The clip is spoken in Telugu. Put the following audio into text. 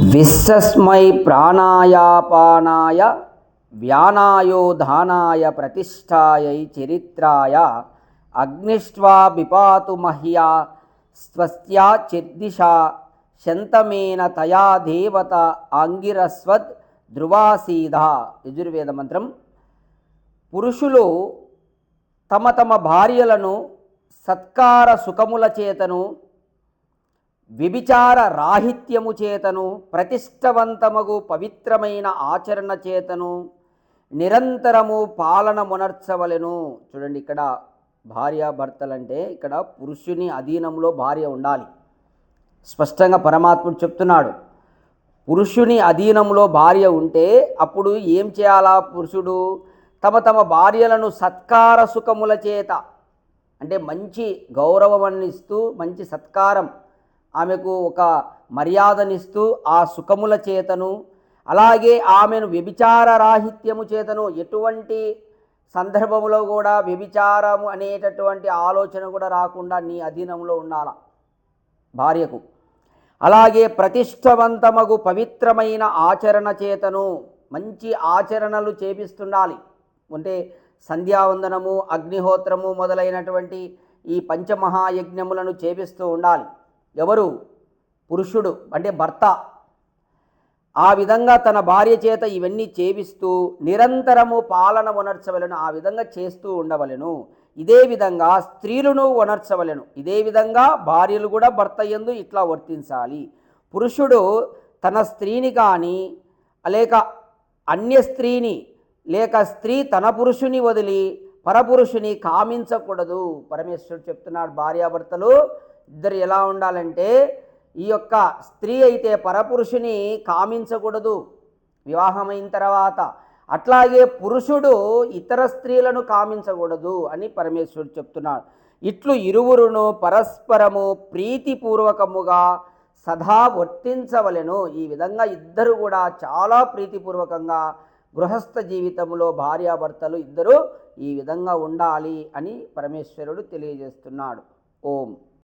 విశ్వస్మై ప్రాణాయాపానాయ వ్యానాయోధానాయ ప్రతిష్టాయై చరిత్రాయ అగ్నిష్ట్వా విపాతు మహ్యా స్వస్త్యా చిర్దిశా శంతమేన తయా దేవత ఆంగిరస్వద్ ధ్రువాసీధ. యజుర్వేద మంత్రం. పురుషులు తమ తమ భార్యలను సత్కార సుఖముల చేతను వ్యభిచార రాహిత్యము చేతను ప్రతిష్టవంతమగు పవిత్రమైన ఆచరణ చేతను నిరంతరము పాలన మునర్చవలను. చూడండి ఇక్కడ భార్యాభర్తలంటే ఇక్కడ పురుషుని అధీనంలో భార్య ఉండాలి. స్పష్టంగా పరమాత్ముడు చెప్తున్నాడు. పురుషుని అధీనంలో భార్య ఉంటే అప్పుడు ఏం చేయాలా పురుషుడు? తమ తమ భార్యలను సత్కార సుఖముల చేత అంటే మంచి గౌరవం ఇస్తూ మంచి సత్కారం ఆమెకు ఒక మర్యాదనిస్తూ ఆ సుఖముల చేతను అలాగే ఆమెను వ్యభిచార రాహిత్యము చేతను ఎటువంటి సందర్భములో కూడా వ్యభిచారము అనేటటువంటి ఆలోచన కూడా రాకుండా నీ అధీనంలో ఉండాల భార్యకు. అలాగే ప్రతిష్టవంతమగు పవిత్రమైన ఆచరణ చేతను మంచి ఆచరణలు చేపిస్తుండాలి. అంటే సంధ్యావందనము అగ్నిహోత్రము మొదలైనటువంటి ఈ పంచమహాయజ్ఞములను చేపిస్తూ ఉండాలి. ఎవరు? పురుషుడు అంటే భర్త. ఆ విధంగా తన భార్య చేత ఇవన్నీ చేపిస్తూ నిరంతరము పాలన ఉనర్చవలను ఆ విధంగా చేస్తూ ఉండవలెను. ఇదే విధంగా స్త్రీలను ఉనర్చవలెను ఇదే విధంగా భార్యలు కూడా భర్త ఎందు ఇట్లా వర్తించాలి. పురుషుడు తన స్త్రీని కానీ లేక అన్య స్త్రీని లేక స్త్రీ తన పురుషుని వదిలి పరపురుషుని కామించకూడదు. పరమేశ్వరుడు చెప్తున్నాడు భార్యాభర్తలు ఇద్దరు ఎలా ఉండాలంటే ఈ యొక్క స్త్రీ అయితే పరపురుషుని కామించకూడదు. వివాహమైన తర్వాత అట్లాగే పురుషుడు ఇతర స్త్రీలను కామించకూడదు అని పరమేశ్వరుడు చెప్తున్నాడు. ఇట్లు ఇరువురును పరస్పరము ప్రీతిపూర్వకముగా సదా వర్తించవలెను. ఈ విధంగా ఇద్దరు కూడా చాలా ప్రీతిపూర్వకంగా గృహస్థ జీవితంలో భార్యాభర్తలు ఇద్దరూ ఈ విధంగా ఉండాలి అని పరమేశ్వరుడు తెలియజేస్తున్నాడు. ఓం.